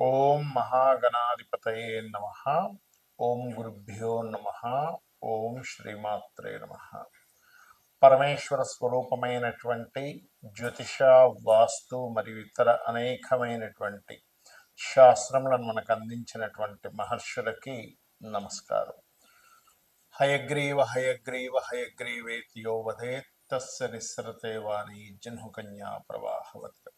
ఓం మహాగణాధిపతయే నమ. ఓం గురుభ్యో నమ. ఓం శ్రీమాత్రే నమ. పరమేశ్వర స్వరూపమైనటువంటి జ్యోతిష వాస్తు మరియు ఇతర అనేకమైనటువంటి శాస్త్రములను మనకు అందించినటువంటి మహర్షులకి నమస్కారం. హయగ్రీవ హయగ్రీవ హయగ్రీవేతి యో తస్య నిస్సరతే వాణి జన్హుకన్యా ప్రవాహవత్.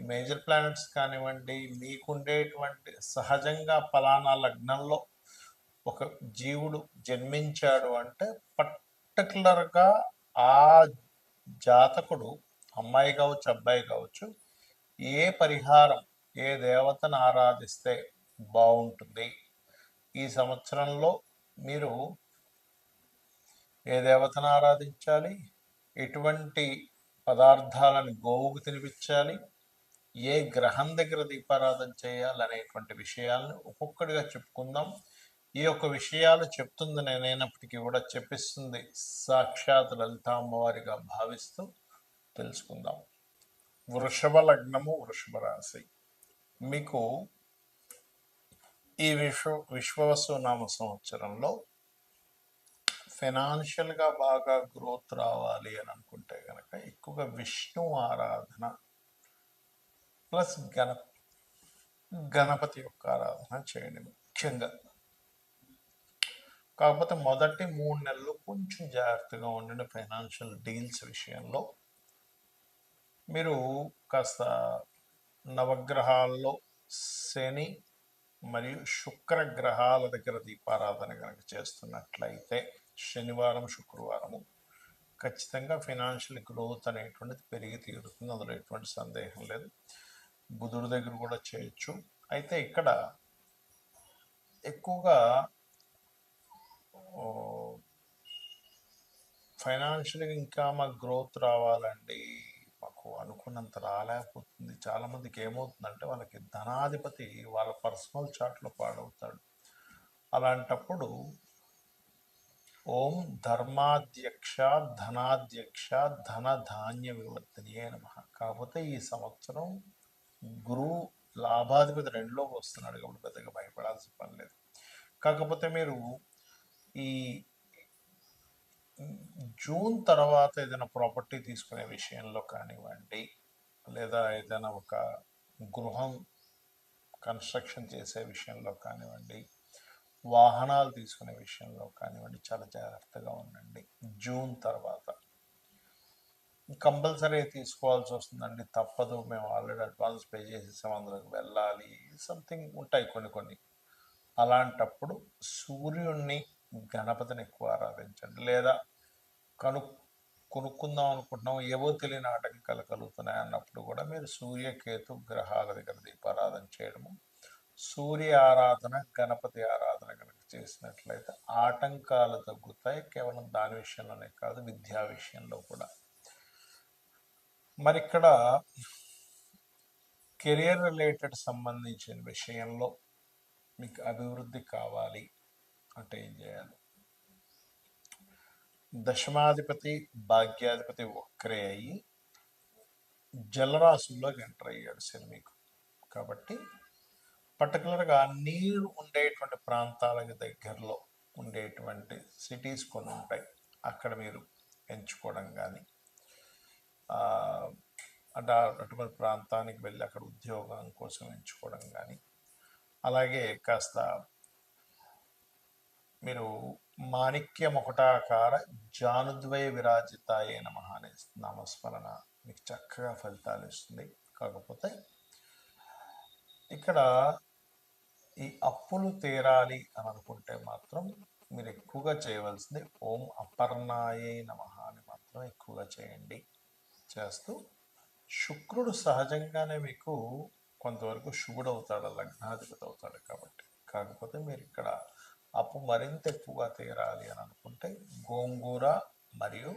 ఈ మేజర్ ప్లానెట్స్ కానివ్వండి మీకుండేటువంటి సహజంగా ఫలానా లగ్నంలో ఒక జీవుడు జన్మించాడు అంటే పర్టికులర్గా ఆ జాతకుడు అమ్మాయి కావచ్చు అబ్బాయి కావచ్చు ఏ పరిహారం ఏ దేవతను ఆరాధిస్తే బాగుంటుంది? ఈ సంవత్సరంలో మీరు ఏ దేవతను ఆరాధించాలి? ఎటువంటి పదార్థాలను గోవుకు తినిపించాలి? ఏ గ్రహం దగ్గర దీపారాధన చేయాలనేటువంటి విషయాలను ఒక్కొక్కటిగా చెప్పుకుందాం. ఈ యొక్క విషయాలు చెప్తుంది నేనైనప్పటికీ కూడా చెప్పిస్తుంది. సాక్షాత్ లలిత అమ్మవారిగా భావిస్తూ తెలుసుకుందాం. వృషభ లగ్నము వృషభ రాశి. మీకు ఈ విశ్వ విశ్వవసునామ సంవత్సరంలో ఫైనాన్షియల్గా బాగా గ్రోత్ రావాలి అని అనుకుంటే కనుక ఎక్కువగా విష్ణు ఆరాధన ప్లస్ గణ గణపతి యొక్క ఆరాధన చేయండి ముఖ్యంగా. కాకపోతే మొదటి మూడు నెలలు కొంచెం జాగ్రత్తగా ఉండండి ఫైనాన్షియల్ డీల్స్ విషయంలో. మీరు కాస్త నవగ్రహాల్లో శని మరియు శుక్ర గ్రహాల దగ్గర దీపారాధన కనుక చేస్తున్నట్లయితే శనివారం శుక్రవారము ఖచ్చితంగా ఫైనాన్షియల్ గ్రోత్ అనేటువంటిది పెరిగి తీరుతుంది. అందులో ఎటువంటి సందేహం లేదు. బుధుడి దగ్గర కూడా చేయొచ్చు. అయితే ఇక్కడ ఎక్కువగా ఫైనాన్షియల్గా ఇంకా మాకు గ్రోత్ రావాలండి. మాకు అనుకున్నంత రాలేకపోతుంది. చాలామందికి ఏమవుతుందంటే వాళ్ళకి ధనాధిపతి వాళ్ళ పర్సనల్ చాట్లో పాడవుతాడు. అలాంటప్పుడు ఓం ధర్మాధ్యక్ష ధనాధ్యక్ష ధన ధాన్య వివర్తనీయ నమ. కాకపోతే ఈ సంవత్సరం గురువు లాభాధిపతి రెండులోకి వస్తున్నాడు కాబట్టి పెద్దగా భయపడాల్సిన పని లేదు. కాకపోతే మీరు ఈ జూన్ తర్వాత ఏదైనా ప్రాపర్టీ తీసుకునే విషయంలో కానివ్వండి లేదా ఏదైనా ఒక గృహం కన్స్ట్రక్షన్ చేసే విషయంలో కానివ్వండి వాహనాలు తీసుకునే విషయంలో కానివ్వండి చాలా జాగ్రత్తగా ఉండండి. జూన్ తర్వాత కంపల్సరీ తీసుకోవాల్సి వస్తుందండి. తప్పదు. మేము ఆల్రెడీ అడ్వాన్స్ పే చేసేసాం. అందులోకి వెళ్ళాలి. సంథింగ్ ఉంటాయి కొన్ని కొన్ని. అలాంటప్పుడు సూర్యుడిని గణపతిని ఎక్కువ ఆరాధించండి. లేదా కను కొనుక్కుందాం అనుకుంటున్నాం. ఏవో తెలియని ఆటంకాలు కలుగుతున్నాయి అన్నప్పుడు కూడా మీరు సూర్యకేతు గ్రహాల దగ్గర దీపారాధన చేయడము సూర్య ఆరాధన గణపతి ఆరాధన కనుక చేసినట్లయితే ఆటంకాలు తగ్గుతాయి. కేవలం దాని విషయంలోనే కాదు విద్యా విషయంలో కూడా. మరి ఇక్కడ కెరియర్ రిలేటెడ్ సంబంధించిన విషయంలో మీకు అభివృద్ధి కావాలి అంటే ఏం చేయాలి? దశమాధిపతి భాగ్యాధిపతి ఒక్కరే అయ్యి జలరాశుల్లోకి ఎంటర్ అయ్యాడు శని మీకు కాబట్టి పర్టికులర్గా నీరు ఉండేటువంటి ప్రాంతాలకు దగ్గరలో ఉండేటువంటి సిటీస్ కొన్ని ఉంటాయి. అక్కడ మీరు ఎంచుకోవడం కానీ అంటే అటువంటి ప్రాంతానికి వెళ్ళి అక్కడ ఉద్యోగం కోసం ఎంచుకోవడం కానీ అలాగే కాస్త మీరు మాణిక్యం ఒకటాకార జానుద్వయ విరాజితాయే నమ అనే నామస్మరణ మీకు చక్కగా ఫలితాలు ఇస్తుంది. కాకపోతే ఇక్కడ ఈ అప్పులు తీరాలి అని అనుకుంటే మాత్రం మీరు ఎక్కువగా చేయవలసింది ఓం అపర్ణాయే నమ అని మాత్రం ఎక్కువగా చేయండి. చేస్తూ శుక్రుడు సహజంగానే మీకు కొంతవరకు శుభుడు అవుతాడు లగ్నాధిపతి అవుతాడు కాబట్టి. కాకపోతే మీరు ఇక్కడ అప్పు మరింత ఎక్కువగా తీరాలి అని అనుకుంటే గోంగూర మరియు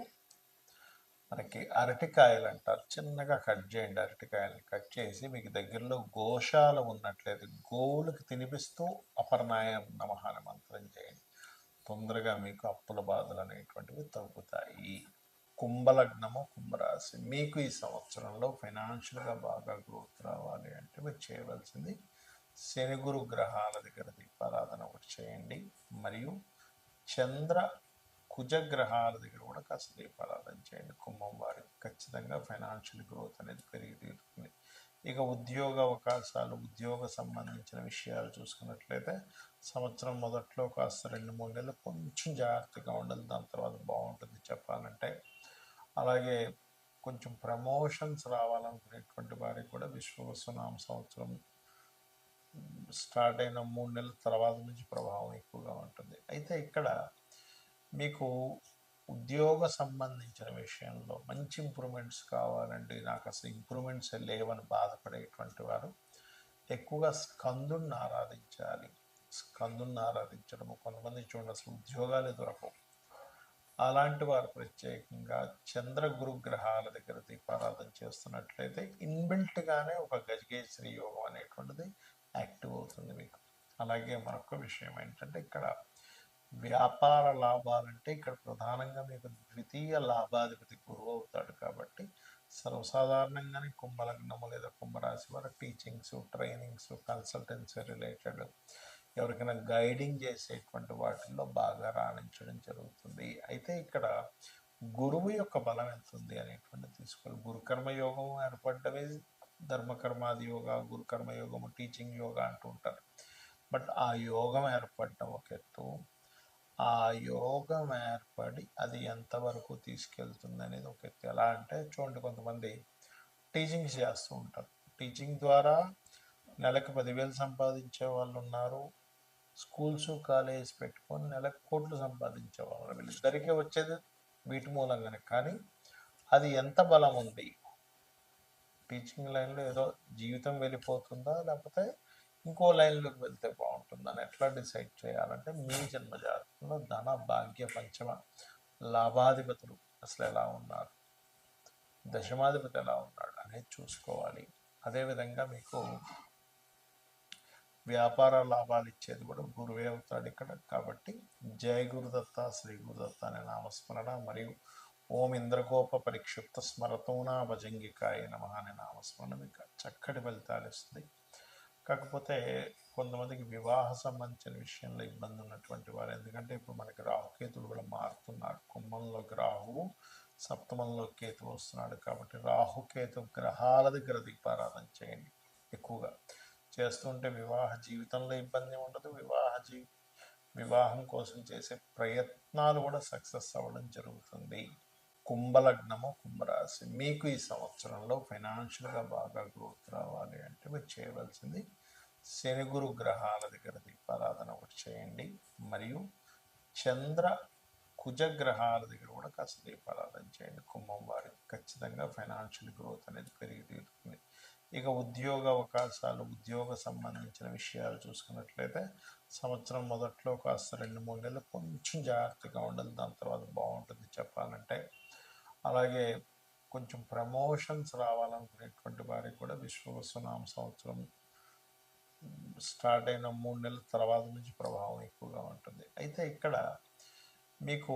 మనకి అరటికాయలు అంటారు. చిన్నగా కట్ చేయండి అరటికాయలు కట్ చేసి మీకు దగ్గరలో గోశాల ఉన్నట్లయితే గోవులకు తినిపిస్తూ అపర్ణాయం నమహాన మంత్రం చేయండి. తొందరగా మీకు అప్పుల బాధలు అనేటువంటివి తగ్గుతాయి. కుంభలగ్నము కుంభరాశి. మీకు ఈ సంవత్సరంలో ఫైనాన్షియల్గా బాగా గ్రోత్ రావాలి అంటే మీరు చేయవలసింది శని గురు గ్రహాల దగ్గర దీపారాధన ఒకటి చేయండి. మరియు చంద్ర కుజగ్రహాల దగ్గర కూడా కాస్త దీపారాధన చేయండి. కుంభం వారికి ఖచ్చితంగా ఫైనాన్షియల్ గ్రోత్ అనేది పెరిగి తీరుతుంది ఇక ఉద్యోగ అవకాశాలు ఉద్యోగ సంబంధించిన విషయాలు చూసుకున్నట్లయితే సంవత్సరం మొదట్లో కాస్త రెండు మూడు నెలలు కొంచెం జాగ్రత్తగా ఉండాలి. దాని తర్వాత బాగుంటుంది చెప్పాలంటే. అలాగే కొంచెం ప్రమోషన్స్ రావాలనుకునేటువంటి వారికి కూడా విశ్వవసనామ సంవత్సరం స్టార్ట్ అయిన మూడు నెలల తర్వాత నుంచి ప్రభావం ఎక్కువగా ఉంటుంది. అయితే ఇక్కడ మీకు ఉద్యోగ సంబంధించిన విషయంలో మంచి ఇంప్రూవ్మెంట్స్ కావాలంటే నాకు అసలు ఇంప్రూవ్మెంట్స్ లేవని బాధపడేటువంటి వారు ఎక్కువగా స్కందుని ఆరాధించాలి. స్కందుని ఆరాధించడము. కొంతమంది చూడండి అసలు ఉద్యోగాలే దొరకవు. అలాంటి వారు ప్రత్యేకంగా చంద్రగురు గ్రహాల దగ్గర దీపారాధన చేస్తున్నట్లయితే ఇన్బిల్ట్గానే ఒక గజగేశ్వరి యోగం అనేటువంటిది యాక్టివ్ అవుతుంది మీకు. అలాగే మరొక విషయం ఏంటంటే ఇక్కడ వ్యాపార లాభాలంటే ఇక్కడ ప్రధానంగా మీకు ద్వితీయ లాభాధిపతి గురువు అవుతాడు కాబట్టి సర్వసాధారణంగానే కుంభలగ్నము లేదా కుంభరాశి వారు టీచింగ్స్ ట్రైనింగ్స్ కన్సల్టెన్సీ రిలేటెడ్ ఎవరికైనా గైడింగ్ చేసేటువంటి వాటిల్లో బాగా రాణించడం జరుగుతుంది. అయితే ఇక్కడ గురువు యొక్క బలం ఎంత ఉంది అనేటువంటి తీసుకోవాలి. గురుకర్మ యోగం ఏర్పడ్డమే ధర్మకర్మాది యోగ గురుకర్మ యోగము టీచింగ్ యోగా అంటూ ఉంటారు. బట్ ఆ యోగం ఏర్పడడం ఒక ఎత్తు ఆ యోగం ఏర్పడి అది ఎంతవరకు తీసుకెళ్తుంది అనేది ఒక ఎత్తు. ఎలా అంటే చూడండి కొంతమంది టీచింగ్స్ చేస్తూ ఉంటారు. టీచింగ్ ద్వారా నెలకు పదివేలు సంపాదించే వాళ్ళు ఉన్నారు. స్కూల్స్ కాలేజెస్ పెట్టుకొని నెలకు కోట్లు సంపాదించే వాళ్ళు వీళ్ళిద్దరికీ వచ్చేది వీటి మూలంగానే. కానీ అది ఎంత బలం ఉంది? టీచింగ్ లైన్లో ఏదో జీవితం వెళ్ళిపోతుందా? లేకపోతే ఇంకో లైన్లోకి వెళ్తే బాగుంటుందని ఎట్లా డిసైడ్ చేయాలంటే మీ జన్మజాతకంలో ధన భాగ్య పంచమ లాభాధిపతులు అసలు ఎలా ఉన్నారు? దశమాధిపతి ఎలా ఉన్నాడు అనేది చూసుకోవాలి. అదేవిధంగా మీకు వ్యాపార లాభాలు ఇచ్చేది కూడా గురువే అవుతాడు ఇక్కడ. కాబట్టి జయ గురుదత్త శ్రీ గురుదత్త అనే నామస్మరణ మరియు ఓం ఇంద్రగోప పరిక్షిప్త స్మరతోనా భజంగికాయ నమ అనే నామస్మరణ మీకు చక్కటి ఫలితాలు ఇస్తుంది. కాకపోతే కొంతమందికి వివాహ సంబంధించిన విషయంలో ఇబ్బంది ఉన్నటువంటి వారు ఎందుకంటే ఇప్పుడు మనకి రాహుకేతులు కూడా మారుతున్నారు. కుంభంలోకి రాహువు సప్తమంలో కేతు వస్తున్నాడు కాబట్టి రాహుకేతు గ్రహాల దగ్గర దీపారాధన చేయండి ఎక్కువగా. చేస్తుంటే వివాహ జీవితంలో ఇబ్బంది ఉండదు. వివాహ జీ వివాహం కోసం చేసే ప్రయత్నాలు కూడా సక్సెస్ అవ్వడం జరుగుతుంది. కుంభలగ్నము కుంభరాశి. మీకు ఈ సంవత్సరంలో ఫైనాన్షియల్గా బాగా గ్రోత్ రావాలి అంటే మీరు చేయవలసింది శని గురు గ్రహాల దగ్గర దీపారాధన ఒకటి చేయండి. మరియు చంద్ర కుజగ్రహాల దగ్గర కూడా కాస్త దీపారాధన చేయండి. కుంభం వారికి ఖచ్చితంగా ఫైనాన్షియల్ గ్రోత్ అనేది పెరిగి ఇక ఉద్యోగ అవకాశాలు ఉద్యోగ సంబంధించిన విషయాలు చూసుకున్నట్లయితే సంవత్సరం మొదట్లో కాస్త రెండు మూడు నెలలు కొంచెం జాగ్రత్తగా ఉండాలి. దాని తర్వాత బాగుంటుంది చెప్పాలంటే. అలాగే కొంచెం ప్రమోషన్స్ రావాలనుకునేటువంటి వారికి కూడా విశ్వవసునామ సంవత్సరం స్టార్ట్ అయిన మూడు నెలల తర్వాత నుంచి ప్రభావం ఎక్కువగా ఉంటుంది. అయితే ఇక్కడ మీకు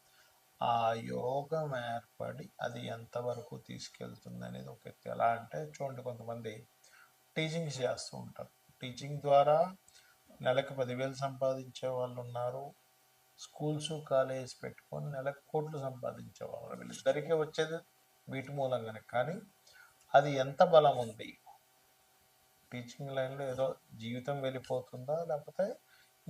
ఆ యోగం ఏర్పడి అది ఎంతవరకు తీసుకెళ్తుంది అనేది ఒక ఎత్తు. ఎలా అంటే చూడండి కొంతమంది టీచింగ్స్ చేస్తూ ఉంటారు. టీచింగ్ ద్వారా నెలకు పదివేలు సంపాదించే వాళ్ళు ఉన్నారు. స్కూల్స్ కాలేజ్ పెట్టుకొని నెలకు కోట్లు సంపాదించే వాళ్ళు వీళ్ళిద్దరికీ వచ్చేది వీటి మూలంగానే. కానీ అది ఎంత బలం ఉంది? టీచింగ్ లైన్లో ఏదో జీవితం వెళ్ళిపోతుందా? లేకపోతే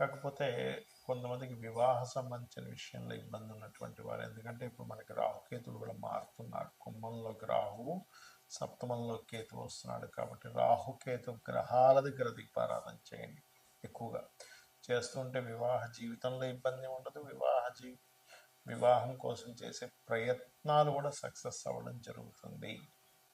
కాకపోతే కొంతమందికి వివాహ సంబంధించిన విషయంలో ఇబ్బంది ఉన్నటువంటి వారు. ఎందుకంటే ఇప్పుడు మనకి రాహుకేతులు కూడా మారుతున్నారు. కుంభంలోకి రాహువు సప్తమంలో కేతు వస్తున్నాడు కాబట్టి రాహుకేతు గ్రహాల దగ్గర దీపారాధన చేయండి ఎక్కువగా. చేస్తుంటే వివాహ జీవితంలో ఇబ్బంది ఉండదు. వివాహ జీ వివాహం కోసం చేసే ప్రయత్నాలు కూడా సక్సెస్ అవ్వడం జరుగుతుంది.